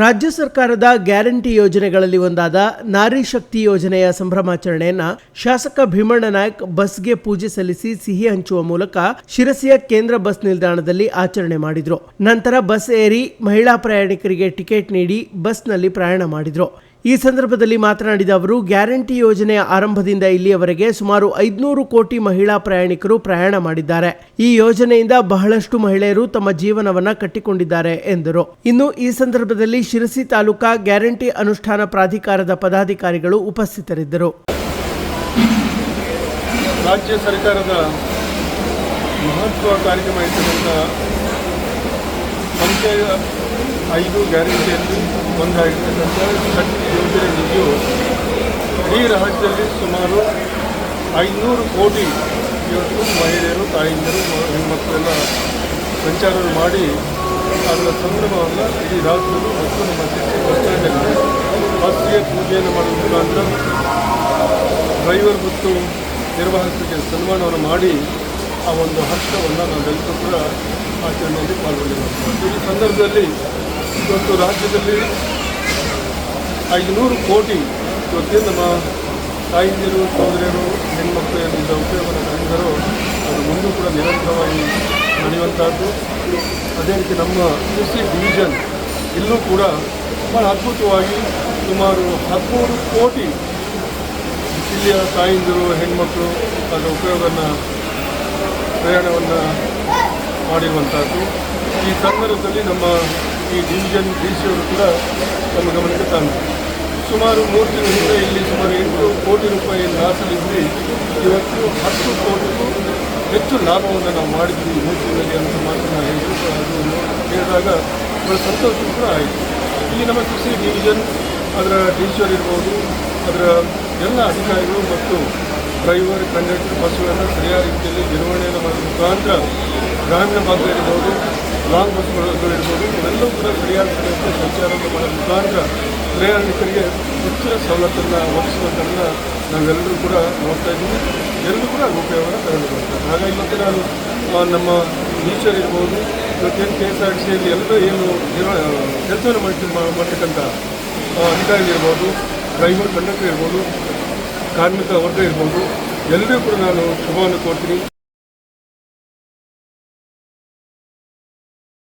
ರಾಜ್ಯ ಸರ್ಕಾರದ ಗ್ಯಾರಂಟಿ ಯೋಜನೆಗಳಲ್ಲಿ ಒಂದಾದ ನಾರಿ ಶಕ್ತಿ ಯೋಜನೆಯ ಸಂಭ್ರಮಾಚರಣೆಯನ್ನು ಶಾಸಕ ಭೀಮಣ್ಣ ನಾಯಕ್ ಬಸ್ಗೆ ಪೂಜೆ ಸಲ್ಲಿಸಿ ಸಿಹಿ ಹಂಚುವ ಮೂಲಕ ಶಿರಸಿಯ ಕೇಂದ್ರ ಬಸ್ ನಿಲ್ದಾಣದಲ್ಲಿ ಆಚರಣೆ ಮಾಡಿದ್ರು. ನಂತರ ಬಸ್ ಏರಿ ಮಹಿಳಾ ಪ್ರಯಾಣಿಕರಿಗೆ ಟಿಕೆಟ್ ನೀಡಿ ಬಸ್ನಲ್ಲಿ ಪ್ರಯಾಣ ಮಾಡಿದ್ರು. ಈ ಸಂದರ್ಭದಲ್ಲಿ ಮಾತನಾಡಿದ ಅವರು, ಗ್ಯಾರಂಟಿ ಯೋಜನೆಯ ಆರಂಭದಿಂದ ಇಲ್ಲಿಯವರೆಗೆ ಸುಮಾರು ಐದುನೂರು ಕೋಟಿ ಮಹಿಳಾ ಪ್ರಯಾಣಿಕರು ಪ್ರಯಾಣ ಮಾಡಿದ್ದಾರೆ. ಈ ಯೋಜನೆಯಿಂದ ಬಹಳಷ್ಟು ಮಹಿಳೆಯರು ತಮ್ಮ ಜೀವನವನ್ನ ಕಟ್ಟಿಕೊಂಡಿದ್ದಾರೆ ಎಂದರು. ಇನ್ನು ಈ ಸಂದರ್ಭದಲ್ಲಿ ಶಿರಸಿ ತಾಲೂಕಾ ಗ್ಯಾರಂಟಿ ಅನುಷ್ಠಾನ ಪ್ರಾಧಿಕಾರದ ಪದಾಧಿಕಾರಿಗಳು ಉಪಸ್ಥಿತರಿದ್ದರು. ರಾಜ್ಯ ಸರ್ಕಾರದ ಮಹತ್ವ ಕಾರ್ಯಕ್ರಮ ಐದು ಗ್ಯಾರಂಟಿಯಲ್ಲಿ ಒಂದಾಗಿರ್ತಕ್ಕಂಥ ಶಕ್ತಿ ಯೋಜನೆ ನಿಧಿಯು ಇಡೀ ರಾಜ್ಯದಲ್ಲಿ ಸುಮಾರು ಐನೂರು ಕೋಟಿ ಇವತ್ತು ಮಹಿಳೆಯರು, ತಾಯಂದಿರು ಹೆಣ್ಮಕ್ಕಳೆಲ್ಲ ಸಂಚಾರ ಮಾಡಿ ಅದರ ಸಂದರ್ಭವನ್ನು ಇಡೀ ರಾಜ್ಯದಲ್ಲಿ ಮತ್ತು ನಮ್ಮ ಸಿಟಿ ಬಸ್ ಸ್ಟ್ಯಾಂಡಲ್ಲಿ ಬಸ್ಗೆ ಪೂಜೆಯನ್ನು ಮಾಡುವ ಮುಖಾಂತರ ಡ್ರೈವರ್ ಮತ್ತು ನಿರ್ವಾಹಕರಿಗೆ ಸನ್ಮಾನವನ್ನು ಮಾಡಿ ಆ ಒಂದು ಹರ್ಷವನ್ನು ನಾವೆಲ್ಲರೂ ಕೂಡ ಆಚರಣೆಯಲ್ಲಿ ಪಾಲ್ಗೊಂಡಿದ್ದೇವೆ ಈ ಸಂದರ್ಭದಲ್ಲಿ ಇವತ್ತು ರಾಜ್ಯದಲ್ಲಿ ಐದುನೂರು ಕೋಟಿ ಇವತ್ತೇ ನಮ್ಮ ತಾಯಿಂದಿರು ಹೆಣ್ಮಕ್ಳು ಏನಿಂದ ಉಪಯೋಗವನ್ನು ಪಡೆದಿದ್ದಾರೋ ಅದು ಮುಂದೂ ಕೂಡ ನಿರಂತರವಾಗಿ ನಡೆಯುವಂಥದ್ದು ಅದೇ ರೀತಿ ನಮ್ಮ ಕೃಷಿ ಡಿವಿಷನ್ ಇಲ್ಲೂ ಕೂಡ ಭಾಳ ಅದ್ಭುತವಾಗಿ ಸುಮಾರು ಹದಿಮೂರು ಕೋಟಿ ಇಲ್ಲಿಯ ತಾಯಿಂದಿರು, ಹೆಣ್ಮಕ್ಳು ಅದರ ಉಪಯೋಗವನ್ನು, ಪ್ರಯಾಣವನ್ನು ಮಾಡಿರುವಂಥದ್ದು ಈ ಸಂದರ್ಭದಲ್ಲಿ ನಮ್ಮ ಈ ಡಿವಿಷನ್ ಡಿ ಸಿ ಅವರು ಕೂಡ ನಮ್ಮ ಗಮನಕ್ಕೆ ತಂದರು ಸುಮಾರು ಮೂರು ದಿನದಿಂದ ಹಿಂದೆ ಇಲ್ಲಿ ಸುಮಾರು ಎಂಟು ಕೋಟಿ ರೂಪಾಯಿ ಲಾಸಲ್ಲಿದ್ವಿ. ಇವತ್ತು ಹತ್ತು ಕೋಟಿಗೂ ಹೆಚ್ಚು ಲಾಭವನ್ನು ನಾವು ಮಾಡಿದ್ವಿ ಮೂರು ತಿಂಗಳಲ್ಲಿ ಅಂತ ನಾವು ಹೇಳಿದ್ರು ಅದು ಹೇಳಿದಾಗ ಬಹಳ ಸಂತೋಷ ಕೂಡ ಆಯಿತು. ಇಲ್ಲಿ ನಮ್ಮ ಕೃಷಿ ಡಿವಿಷನ್ ಅದರ ಟೀಚರ್ ಇರ್ಬೋದು, ಅದರ ಎಲ್ಲ ಅಧಿಕಾರಿಗಳು ಮತ್ತು ಡ್ರೈವರ್, ಕಂಡಕ್ಟರ್, ಬಸ್ಸುಗಳನ್ನು ಸರಿಯಾದ ರೀತಿಯಲ್ಲಿ ನಿರ್ವಹಣೆಯನ್ನು ಮಾಡುವ ಮುಖಾಂತರ ಗ್ರಾಮೀಣ ಭಾಗದಲ್ಲಿರ್ಬೋದು ಲಾಂಗ್ ಬಸ್ಗಳು ಇರ್ಬೋದು ಇವೆಲ್ಲವೂ ಕೂಡ ಸರಿಯಾದ ರೀತಿಯಲ್ಲಿ ಸಂಚಾರವನ್ನು ಮಾಡುವ ಮುಖಾಂತರ ಪ್ರಯಾಣಿಕರಿಗೆ ಹೆಚ್ಚಿನ ಸವಲತ್ತನ್ನು ಒದಗಿಸುವಂಥದ್ದನ್ನು ನಾವೆಲ್ಲರೂ ಕೂಡ ನೋಡ್ತಾ ಇದ್ದೀವಿ. ಎಲ್ಲರೂ ಕೂಡ ಉಪಯೋಗವನ್ನು ತಗೊಂಡುಕೊಳ್ತಾರೆ ಹಾಗಾಗಿ ಮತ್ತೆ ನಾನು ನಮ್ಮ ಟೀಚರ್ ಇರ್ಬೋದು ಇವತ್ತೇನು ಕೆ ಎಸ್ ಆರ್ ಟಿ ಸಿಯಲ್ಲಿ ಎಲ್ಲರೂ ಏನು ಕೆಲಸವನ್ನು ಮಾಡ್ತಿ ಮಾಡ್ತಕ್ಕಂಥ ಅಧಿಕಾರಿಗಳಿರ್ಬೋದು ಡ್ರೈವರ್, ಕಂಡಕ್ಟರ್ ಇರ್ಬೋದು, ಕಾರ್ಮಿಕ ವರ್ಗ ಇರ್ಬೋದು ಎಲ್ಲರಿಗೂ ಕೂಡ ನಾನು ಶುಭವನ್ನು ಕೋರ್ತೀನಿ.